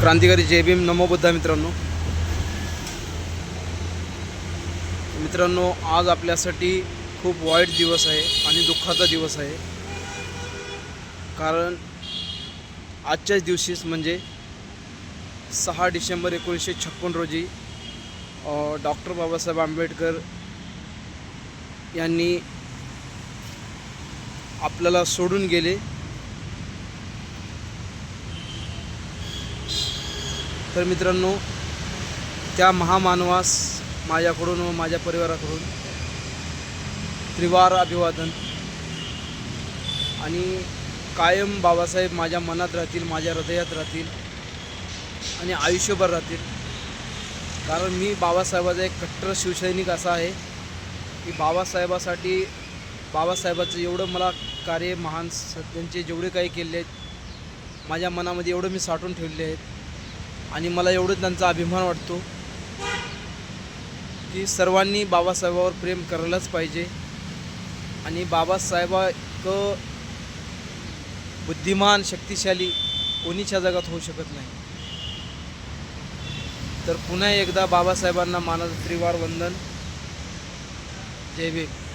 क्रांतिकारी जय भीम नमो बुद्धा मित्रांनो. मित्रांनो आज आपल्यासाठी खूप वाईट दिवस आहे आणि दुःखाचा दिवस आहे. कारण आजच्याच दिवशीच म्हणजे सहा डिसेंबर एकोणीसशे छप्पन रोजी डॉक्टर बाबासाहेब आंबेडकर यांनी आपल्याला सोडून गेले. तर मित्रांनो त्या महामानवास माझ्याकडून व माझ्या परिवाराकडून त्रिवार अभिवादन आणि कायम बाबासाहेब माझ्या मनात राहतील माझ्या हृदयात राहतील आणि आयुष्यभर राहतील. कारण मी बाबासाहेबाचा एक कट्टर शिवसैनिक असा आहे की बाबासाहेबासाठी बाबासाहेबाचं एवढं मला कार्य महान स- त्यांचे जेवढे काही केले आहेत माझ्या मनामध्ये एवढं मी साठवून ठेवले आहेत. आणि मला एवढं त्यांचा अभिमान वाटतो की सर्वांनी बाबासाहेबावर प्रेम करायलाच पाहिजे. आणि बाबासाहेबा इतकं बुद्धिमान शक्तिशाली कोणीच्या जगात होऊ शकत नाही. तर पुन्हा एकदा बाबासाहेबांना मानाचं त्रिवार वंदन. जय भीम.